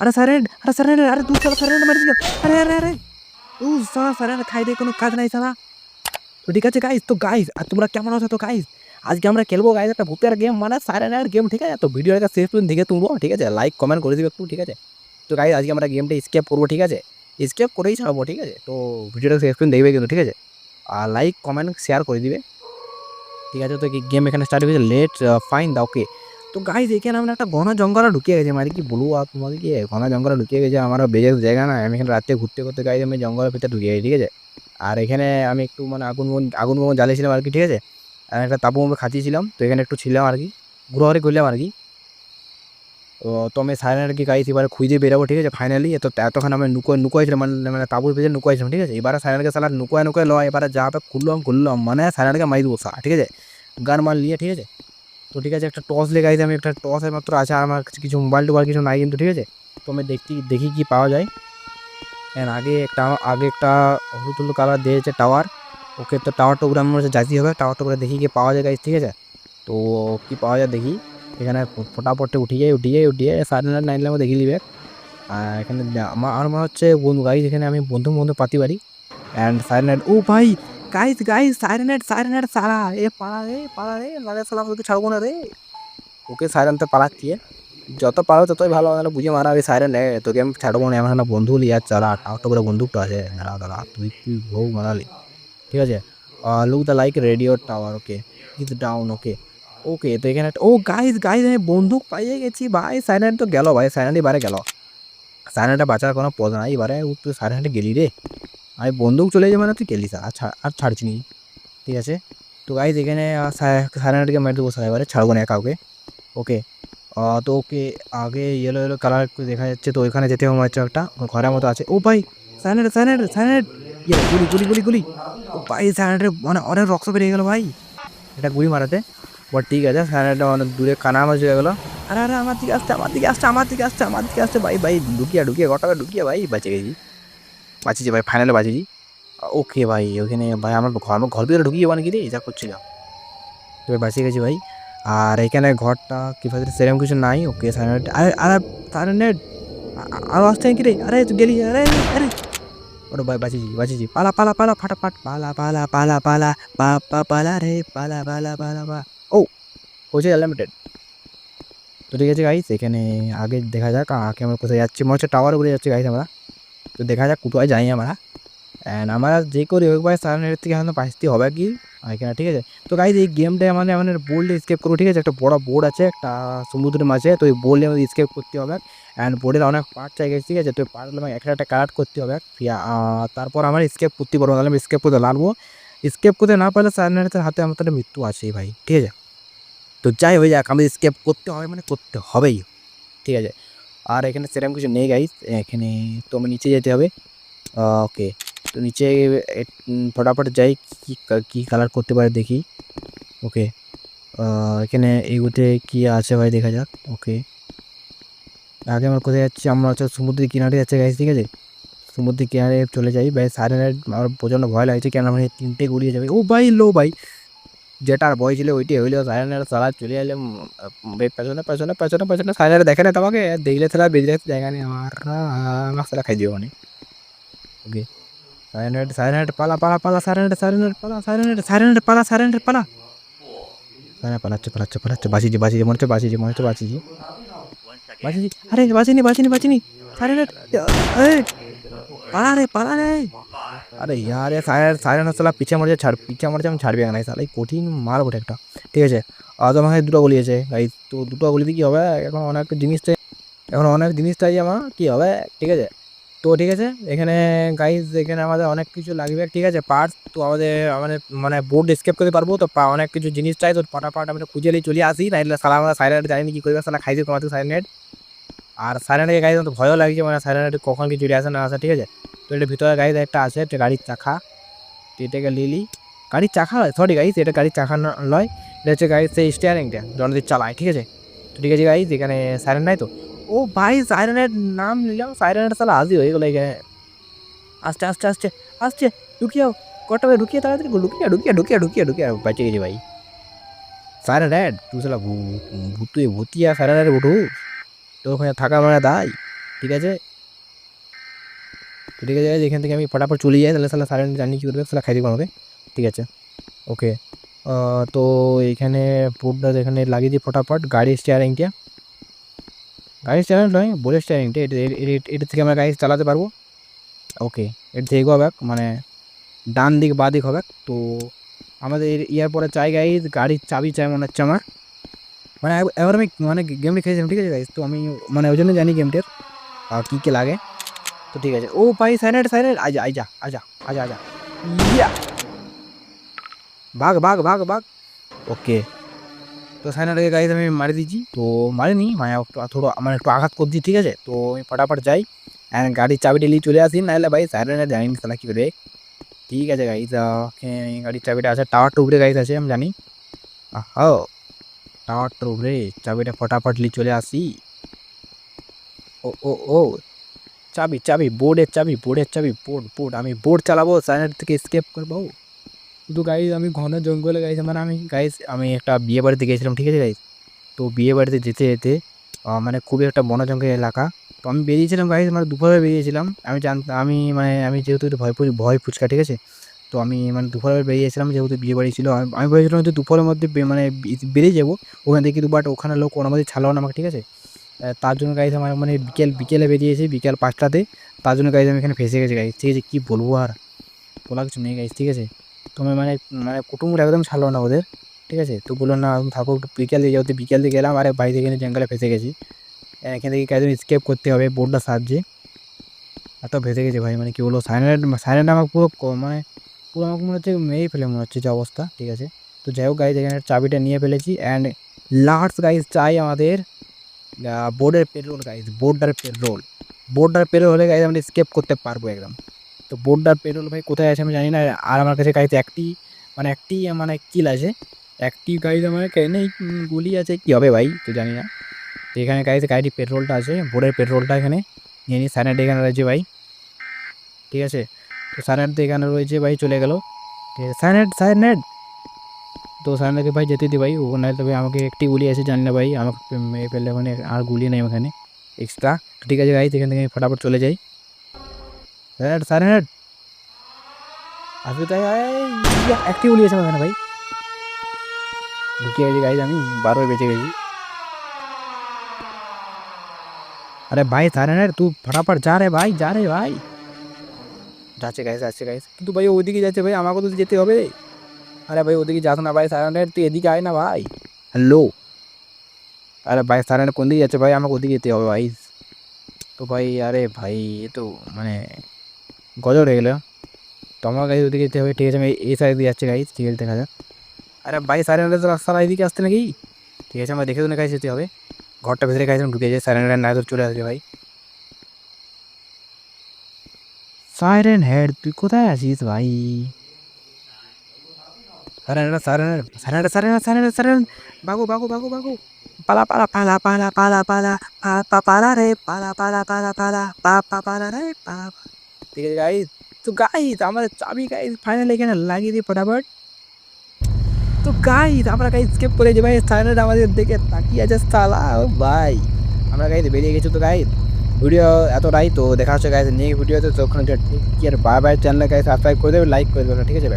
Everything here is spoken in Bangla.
আরে সাইরেন্ট আরে সাইরেন্ট আরে তুই সালা সাইরেন্ট মারি দিল আরে আরে আরে। ও সালা সাইরেন্ট খাই দিয়ে কোনো কাজ নাই সালা। তো ঠিক আছে গাইস তো গাইস আর তোমরা কেমন আছো? তো গাইস আজকে আমরা খেলব গাইস একটা ভূতের গেম মানে সাইরেন্টের গেম ঠিক আছে? তো ভিডিওটা শেষ পর্যন্ত দেখে তুলবো, ঠিক আছে? লাইক কমেন্ট করে দিবে একটু, ঠিক আছে? তো গাইস আজকে আমরা গেমটা স্কেপ করব, ঠিক আছে? স্কেপ করেই ছাড়বো, ঠিক আছে? তো ভিডিওটা শেষ পর্যন্ত দেখবে কিন্তু, ঠিক আছে? আর লাইক কমেন্ট শেয়ার করে দিবে। ঠিক আছে, তো গেম এখানে স্টার্ট হয়েছে লেট ফাইন দা ওকে তো গাইজ এখানে আমরা একটা ঘন জঙ্গলে ঢুকিয়ে গেছে। মানে কি বলব আর তোমাকে কি? ঘন জঙ্গলে ঢুকিয়ে গেছে, আমার বেজের জায়গা না আমি এখানে রাত্রে ঘুরতে ঘুরতে গাইজ আমি জঙ্গলের ভিতরে ঢুকিয়ে গেছি, ঠিক আছে? আর এখানে আমি একটু মানে আগুন আগুন বন জ্বালিয়েছিলাম আর কি, ঠিক আছে? আর একটা তাপু আমি খাচ্ছিলাম তো এখানে একটু ছিলাম আর কি। ঘুরাঘুরি করলাম আর কি। তো তো আমি সাইলেন্ট আর কি গাইছি এবারে খুঁজে বেরাবো, ঠিক আছে? ফাইনালি তো এতক্ষণ আমি নুকো, নুকোয়েছিলাম মানে মানে তাবুর পেছনে নুকোয়েছিলাম, ঠিক আছে? এবারে সাইলেন্টকে সালা নুকোয় নুকোয় লয়, এবারে যা পে খুললাম খুললাম মানে সাইলেন্টকে মারি দেবো ঠিক আছে? গান মাল নিয়ে ঠিক আছে? তো ঠিক আছে, একটা টস লেগে আমি একটা টর্চের মাত্র আছে, আর আমার কাছে কিছু মোবাইল টোবাইল কিছু নাই কিন্তু, ঠিক আছে? তো আমি দেখতে দেখি কি পাওয়া যায়। এর আগে একটা আগে একটা হলুদ হলুদ কালার দিয়েছে টাওয়ার ওকে তো টাওয়ারটা উপরে আমার কাছে যাইতে হবে টাওয়ারটা উপরে দেখি কি পাওয়া যায় গাইজ ঠিক আছে? তো কি পাওয়া যায় দেখি। এখানে ফটাফটে যায় উঠিয়ে উঠিয়ে, সাড়ে নটা নাইন আমি দেখি নিবে আর এখানে আমার আমার হচ্ছে বন্ধু গাইজ এখানে আমি বন্ধু বন্ধু পাতি পারি অ্যান্ড সাইরেনেট ও ভাই গাইজ গাইজ সাইরেনেট সাইরেনেট সারা এ পাড়া রে পাড়া রে নালে সালা ওকে ছাড়বো না রে। ওকে সাইরেনতে পালাচ্ছি এ। যত পারো, ততই ভালো নাহলে বুঝে মারা ওই সাইরেন তোকে আমি ছাড়বো না আমার বন্ধু লিয়া চালা টাওয়ারটা করে বন্দুকটা আছে। দাঁড়া দাঁড়া, তুই তুই বউ মারালি ঠিক আছে? Look the like radio tower okay is down okay okay তো এখানে ও গাইজ গাইজ আমি বন্দুক পাইয়ে গেছি, ভাই। সাইলেন্ট তো গেল, ভাই। সাইলেন্ট এবারে গেল। সাইলেন্টটা বাঁচার কোনো পদ নাই। এবারে তুই সাইলেন্টে গেলি রে। আমি বন্দুক চলে যাবে মানে তুই গেলি আর আর ছাড়ছি নি ঠিক আছে? তো গাইজ এখানে সাইলেন্টকে মেরে দেবো স্যার এবারে ছাড়বো না কাউকে ওকে। তো ওকে আগে ইয়েলো ইয়েলো কালার দেখা যাচ্ছে, তো ওইখানে যেতে হবে একটা ঘরের মতো আছে। ও ভাই সাইলেন্ট সাইলেন্ট সাইলেন্ট ইয়ে গুলি গুলি গুলি গুলি। ও ভাই সাইলেন্টের মানে অনেক রক্ত বেরিয়ে গেলো ভাই। এটা গুলি মারাতে। বাট ঠিক আছে সাইলেন্টটা অনেক দূরে কানা মাছ হয়ে গেলো। আরে আরে, আমার দিকে আসছে, আমার দিকে আসছে, আমার দিকে আসছে, আমার দিকে আসছে। ভাই ভাই, ঢুকিয়ে ঢুকিয়ে গোটাকে ঢুকিয়ে, ভাই বাঁচে গেছি। বাঁচিয়েছি ভাই ফাইনালে বাঁচিয়েছি ওকে ভাই, ওখানে ভাই আমার ঘর আমার ঘর ভিতরে ঢুকিয়ে মানে কি রে যা। করছিলাম তো বাঁচিয়ে গেছি ভাই। আর এখানে ঘরটা কি ভাবে সেরকম কিছু নাই ওকে সাইলেন্ট আরে আরে সাইলেন্ট আরও আসছে কি রে? আরে, তুই গেলি, আরে আরে। ওরে ভাই বাঁচিয়েছি বাঁচিয়েছি পালা পালা পালা, ফাটাফাট। পালা পালা পালা পালা, পা পা, পালা রে, পালা পালা পালা, পা। ও হচ্ছে আনলিমিটেড তো ঠিক আছে গাইস এখানে আগে দেখা যাক আগে আমরা কোথায় যাচ্ছি। মনে হচ্ছে টাওয়ার উপরে যাচ্ছি গাইস আমরা। তো দেখা যাক কোথায় যাই আমরা। অ্যান্ড আমরা যে করি ওই ভাই সাইলেন্টের থেকে এখন বাঁচতে হবে কি? এখানে ঠিক আছে? তো গাইজ এই গেমটায় আমাদের আমাদের বোর্ডে স্কেপ করব, ঠিক আছে? একটা বড় বোর্ড আছে, একটা সমুদ্রের মাঝে, তো ওই বোর্ডে আমাদের স্কেপ করতে হবে। অ্যান্ড বোর্ডের অনেক পার্ট চাই গেছে ঠিক আছে? তো পার্ট আমাকে একটা একটা কালার করতে হবে। তারপর আমার স্কেপ করতে পারব, তাহলে আমি স্কেপ করতে লাগবো স্কেপ করতে না পারলে সাইলেন্টের হাতে আমার তাহলে মৃত্যু আছেই ভাই, ঠিক আছে? তো যাই হয়ে যাক, আমাদের স্কেপ করতে হবে মানে করতে হবেই, ঠিক আছে? আর এখানে সেরকম কিছু নেই গাইজ এখানে তো আমার নিচে যেতে হবে। ওকে তো নিচে ফটাফট যাই, কি কা- কালার করতে পারে দেখি। ওকে এখানে এগুতে কি আছে ভাই, দেখা যাক। ওকে আগে আমরা কোথায় যাচ্ছি? আমরা হচ্ছে সমুদ্রের কিনারে যাচ্ছে গাইজ ঠিক আছে? সমুদ্রের কিনারে চলে যাই। ভাই সাইড আমার প্রচণ্ড ভয় লাগছে, কেন মানে তিনটে গুলিয়ে যাবে। ও ভাই, লো ভাই। যেটার ভয় ছিল ওইটি হইল সাইলেন্টের সালা চলে ভাই পেছনে পেছনে পেছনে পেছনে সাইলেন্ট দেখে না তোমাকে? দেখলে বেরিয়ে যাচ্ছে জায়গা নেই আমার। আমার সালা খাই দিও ওকে। সাইলেন্ট সাইলেন্ট পালা পালা পালা সাইলেন্ট সাইলেন্ট পালা সাইলেন্ট সাইলেন্ট পালা সাইলেন্ট পালা। সাইলেন্ট পালাচ্ছে পালাচ্ছে পালাচ্ছে, বাঁচিয়েছি বাঁচিয়েছি, মনে হচ্ছে বাঁচিয়েছি, মনে হচ্ছে বাঁচিয়েছি। বাঁচিয়েছি। আরে বাঁচিনি বাঁচিনি বাঁচিনি সাইলেন্ট এই পালা রে পালা রে আরে ইয়ার সাইলেন্ট সাইলেন্ট সালা পিছিয়ে মরে ছাড় পিছিয়ে মরে আমি ছাড়বে না সালা এই কঠিন মার বটে একটা ঠিক আছে, আজ আমাকে দুটো গলি আছে। এই তো দুটো গলিতে কী হবে? এখন অনেক জিনিসটাই এখন অনেক জিনিস চাই আমার, কী হবে? ঠিক আছে। তো ঠিক আছে, এখানে গাইজ এখানে আমাদের অনেক কিছু লাগবে, ঠিক আছে পার্টস তো আমাদের আমাদের মানে বোর্ড স্কেপ করতে পারব, তো অনেক কিছু জিনিস চাই, তো পাটা আমরা খুঁজে নিয়ে চলে আসি, নাইলে সালা আমরা সাইলেন্ট জানি না কি করবে? সালা খাইছে তোমাদের সাইলেন্ট আর সাইলেন্টকে গাইজ তো ভয়ও লাগছে মানে সাইলেন্ট কখন কি চলে আসে না আসে, ঠিক আছে? তো এটা ভিতরে গাইজ একটা আছে, একটা গাড়ির চাকা। এটাকে লিলি গাড়ির চাকা সরি গাইজ এটা গাড়ির চাকা নয়, এটা হচ্ছে গাড়ির সেই স্টিয়ারিংটা জনদের চালায়, ঠিক আছে? তো ঠিক আছে গাইজ এখানে সাইলেন্ট নাই তো? ও ভাই সাইরেনের নাম নিলাম সাইরেনের সালা আজই হয়ে গেলো এখানে। আস্তে আস্তে আস্তে আসছে ঢুকিয়াও কটা ভাই ঢুকিয়ে তাড়াতাড়ি ঢুকিয়ে ঢুকিয়ে ঢুকিয়ে ঢুকিয়ে ঢুকিয়ে বেঁচে গেছি ভাই। সাইরেন র্যাড তুই সালা ভূতুয়ে ভূতিয়া সাইরেনের উঠু তো ওখানে থাকা মানে দাই ঠিক আছে? ঠিক আছে এখান থেকে আমি ফটাফট চলে যাই, তাহলে সালা সারেন জানি কী করবে সালা খাই আমাকে, ঠিক আছে? ওকে তো এইখানে বোর্ডটা এখানে লাগিয়ে দিই ফটাফট, গাড়ির স্টিয়ারিংটা গাড়ির স্টিয়ারিং নয় বোর্ডের স্টিয়ারিংটা এটা থেকে আমরা গাড়ি চালাতে পারব। ওকে এটা থেকে হবে মানে ডান দিক, বাঁ দিক হবে, তো আমাদের ইয়ার পরে চাই গাড়ি গাড়ির চাবি চাই মনে হচ্ছে আমার। মানে এব- এবার আমি মানে গেমটি খেয়েছিলাম, ঠিক আছে গাইজ তো আমি মানে ওই জন্য জানি গেমটার আর কী কী লাগে। তো ঠিক আছে। ও ভাই সাইনাইড সাইনাইড আজা আজা আজা আজা আজা ইয়া! ভাগ ভাগ ভাগ ভাগ। ওকে। তো সাইনাইডকে গাইজ আমি মারি দিয়েছি। তো মারিনি মানে একটু থোড়ো মানে একটু আঘাত করছি, ঠিক আছে? তো আমি ফটাফট যাই। অ্যান্ড গাড়ির চাবিটা নিয়ে চলে আসি, নাহলে ভাই সাইনাইড জানি তাহলে কী করে। ঠিক আছে গাইজ গাড়ির চাবিটা আছে টাওয়ার টুকরে গাইজ আছে, আমি জানি। আহ টাওয়ারটার উপরে চাবিটা ফটাফট নিয়ে চলে আসি। ও ও ও, চাবি চাবি, বোর্ডের চাবি বোর্ডের চাবি, বোর্ড বোর্ড, আমি বোর্ড চালাবো সাইনার থেকে স্কেপ করব। শুধু গাইজ আমি ঘন জঙ্গলে গাইজ মানে আমি গাইজ আমি একটা বিয়ে বাড়িতে গিয়েছিলাম ঠিক আছে গাইজ তো বিয়ে বাড়িতে যেতে যেতে মানে খুবই একটা বন জঙ্গলের এলাকা। তো আমি বেরিয়েছিলাম গাইজ মানে দুপুরে বেরিয়েছিলাম। আমি জানতাম আমি মানে আমি যেহেতু একটু ভয় ভয় ফুচকা, ঠিক আছে? তো আমি মানে দুপুরে বেরিয়েছিলাম, যেহেতু বিয়ে বাড়ি ছিল, আমি ভেবেছিলাম যে দুপুরের মধ্যে মানে বেরিয়ে যাব, ওখান থেকে কিন্তু বাট ওখানে লোক ওনার মধ্যে ছাড়লো না আমাকে, ঠিক আছে? তার জন্য গাইজ আমার মানে বিকেল, বিকেলে বেরিয়েছি, বিকেল পাঁচটাতে, তার জন্য গাইজ আমি এখানে ফেসে গেছি গাইজ ঠিক আছে? কী বলব আর? বলা কিছু নেই গাইজ ঠিক আছে? তো আমি মানে মানে কুটুম্বরা একদম ছাড়লো না ওদের, ঠিক আছে? তো বলল, না থাকো, একটু বিকেল দিয়ে যেহেতু বিকেল দিয়ে গেলাম, আরে বাড়ি থেকে জঙ্গলে ফেসে গেছি। এখান থেকে গাইজ স্কেপ করতে হবে বোর্ডটার সাহায্যে এত ভেসে গেছে ভাই মানে কী বলব? সাইলেন্ট সাইলেন্ট আমাকে পুরো মানে পুরো আমাকে মনে হচ্ছে মেরেই ফেলে, মনে হচ্ছে যে অবস্থা, ঠিক আছে? তো যাই হোক গাইজ এখানে চাবিটা নিয়ে ফেলেছি অ্যান্ড লাস্ট গাইজ চাই আমাদের বোর্ডের petrol guys border petrol border petrol হলে গাইজ আমরা স্কেপ করতে পারব একদম। তো বোর্ডার পেট্রোল ভাই কোথায় আছে আমি জানি না, আর আমার কাছে গাইজ একটি মানে একটি মানে কিল আছে। একটি গাইজ আমার নেই গুলি আছে, কী হবে ভাই, তো জানি না। তো এখানে গাইজ গাড়ির পেট্রোলটা আছে বোর্ডের পেট্রোলটা এখানে। নিয়ে নিই সাইনাইড এখানে রয়েছে ভাই। ঠিক আছে? তো সাইনাইড তো এখানে রয়েছে ভাই চলে গেল ঠিক আছে সাইনাইড সাইনাইড তো সাইনাইডকে ভাই যেতে দি ভাই ও নাই তো ভাই আমাকে একটি গুলি আছে জানি না ভাই আমাকে মেরে ফেললে মানে আর গুলি নেই ওখানে এক্সট্রা ঠিক আছে গাইজ এখান থেকে আমি ফটাফট চলে যাই সাইনাইড সাইনাইড আসবে তাই এই, একটি গুলি আছে ওখানে ভাই ঢুকে গেছি গাইজ আমি বারোয় বেঁচে গেছি अरे भाई सारे ना तू फटाफट जा রে ভাই যা রে ভাই যাচ্ছে গাইস যাচ্ছে গাইস কিন্তু ভাই ওদিকে যাচ্ছে ভাই আমাকে তো যেতে হবে আরে ভাই ওদিকে যাস না ভাই সারানের তুই এদিকে আয় না ভাই হ্যালো আরে ভাই সারানের কোন দিকে যাচ্ছে ভাই আমাকে ওদিকে যেতে হবে ভাই তো ভাই আরে ভাই এ তো মানে গজর হয়ে গেলো তো আমার গাইস ওদিকে যেতে হবে ঠিক আছে আমি এই সাইড দিয়ে যাচ্ছে গাইস ঠিক আছে দেখা যাক আরে ভাই সারানের রাস্তা এদিকে আসতে নাকি ঠিক আছে আমরা দেখে শুনে গাইস যেতে হবে ঘরটা ভেতরে গাইছিলাম ঢুকে যায় সাইরেন না তো চলে আসবে ভাই সাইরেন হেড তুই কোথায় আছিস ভাই? Siren siren siren siren siren siren বাগু বাগু বাগু বাগু পালা পালা পালা পালা পালা পালা। পা পালা রে, পালা পালা পালা পালা। পা পা, পালা রে পালা। ঠিক আছে গাইস তো গাইস আমাদের চাবি গাইস ফাইনাল এখানে লাগিয়ে দিই ফটাফট। তো গাইস আমরা গাইস স্কেপ করে যে ভাই। সাইনার আমাদের দিকে তাকিয়ে আছে সালা ভাই। আমরা গাইস বেরিয়ে গেছি তো গাইস ভিডিও এতটাই তো দেখা হচ্ছে নিয়ে নেক্সট ভিডিওতে তখন আর বাই বাই চ্যানেলে গাইছে সাবস্ক্রাইব করে দেবে লাইক করে দেবে, ঠিক আছে